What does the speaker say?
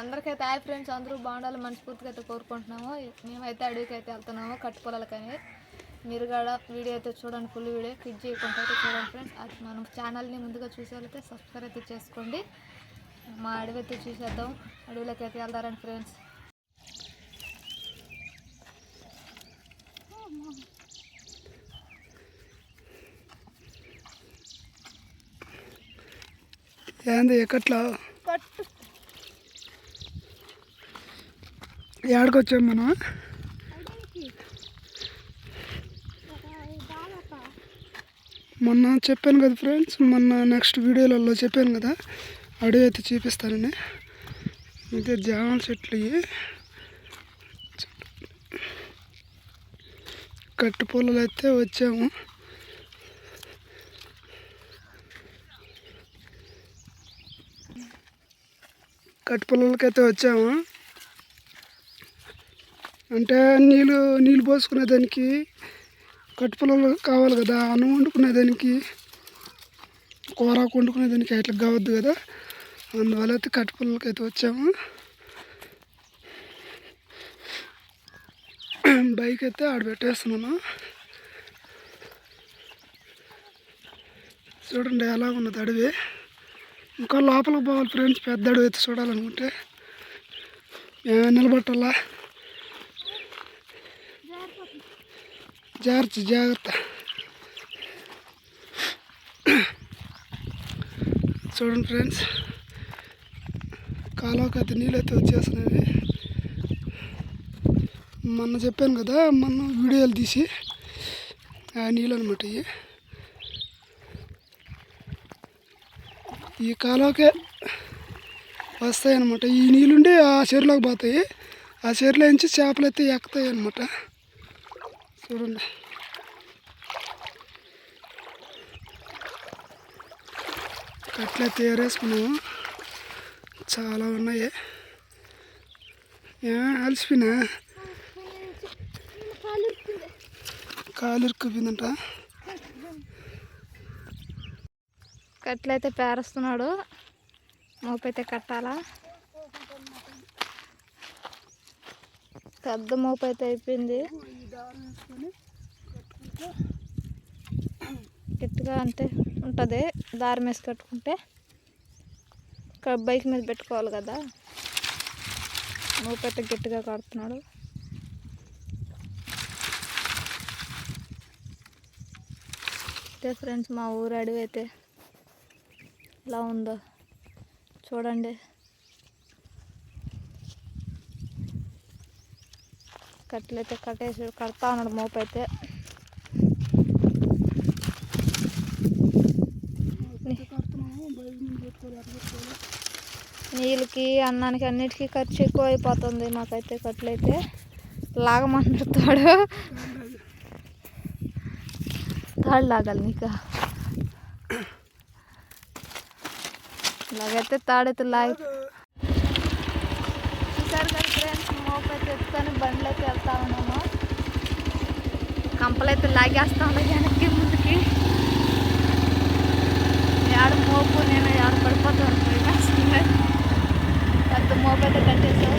అందరికైతే hi friends అందరూ బాగుండాలి మనస్ఫూర్తిగా అయితే కోరుకుంటున్నాము. మేమైతే అడవికి అయితే వెళ్తున్నాము కట్టుపొలాలకని మీరు కూడా వీడియో అయితే చూడండి ఫుల్ వీడియో. క్లిక్ చేయకుండా అయితే చూడండి ఫ్రెండ్స్. అది మనం ఛానల్ని ముందుగా చూసేవాళ్ళైతే సబ్స్క్రైబ్ అయితే చేసుకోండి. మా అడవి అయితే చూసేద్దాం. అడవిలోకి అయితే వెళ్తారండి ఫ్రెండ్స్. ఏంది ఎక్కట్లా కట్టు ఏడకి వచ్చాం మనం? మొన్న చెప్పాను కదా ఫ్రెండ్స్ మొన్న నెక్స్ట్ వీడియోలలో చెప్పాను కదా అడవి అయితే చూపిస్తానని. ఇదే జామ చెట్లు కట్టు పొలాలు అయితే వచ్చాము. కట్టు పొలాలకైతే వచ్చాము. అంటే నీళ్ళు నీళ్ళు పోసుకునే దానికి కట్టుపొలాలు కావాలి కదా అన్నం వండుకునే దానికి కూర వండుకునే దానికి అట్లా కావద్దు కదా. అందువల్ల అయితే కట్టుపొలాలకి అయితే వచ్చాము. బైక్ అయితే ఆడ పెట్టేస్తున్నాను. చూడండి ఎలా ఉన్నది అడవి. ఇంకా లోపలికి పోవాలి ఫ్రెండ్స్ పెద్ద అడవి అయితే చూడాలనుకుంటే. ఏమైనా నిలబట్టాలా? జాగ్రత్త జాగ్రత్త చూడండి ఫ్రెండ్స్ కాలువకి అయితే నీళ్ళు అయితే వచ్చేస్తున్నాయి. మొన్న చెప్పాను కదా మొన్న వీడియోలు తీసి ఆ నీళ్ళు అనమాట ఇవి. ఈ కాలువకే వస్తాయి అనమాట ఈ నీళ్ళుండి ఆ చెరువులోకి పోతాయి. ఆ చెరువులో నుంచి చేపలు అయితే ఎక్కుతాయి అనమాట చూడండి. కట్లయితే ఏరేసుకున్నాము చాలా ఉన్నాయి. ఏ అలసిపోయినా? కాలు ఇరుక్కుపోయిందంట కట్లయితే పేరుస్తున్నాడు. మోపైతే కట్టాలా? పెద్ద మోపు అయితే కట్టుకుంటే గట్టిగా అంటే ఉంటుంది దారం వేసి కట్టుకుంటే. ఇక్కడ బైక్ మీద పెట్టుకోవాలి కదా. మోపు పెట్ట గట్టిగా కడుతున్నాడు. అయితే ఫ్రెండ్స్ మా ఊరు అడవి అయితే ఎలా ఉందో చూడండి. కట్లయితే కట్టేసి కడతా ఉన్నాడు మోపు అయితే నీళ్ళకి అన్నానికి అన్నిటికీ ఖర్చు ఎక్కువ అయిపోతుంది మాకైతే కట్లయితే లాగమంటాడు తాడు లాగాలి నీకు. ఇలాగైతే తాడైతే లాగి చూసారు కదా ఫ్రెండ్స్ మోపు అయితే ఎత్తుకొని బండ్లు అయితే వెళ్తా ఉన్నాము. కంపలు అయితే లాగేస్తా ఉన్నాయి వెనక్కి ముందుకి. ఆడ మోపు నేను ఆడ పడిపోతాను పోయి పెద్ద మోపు అయితే కట్టేసావు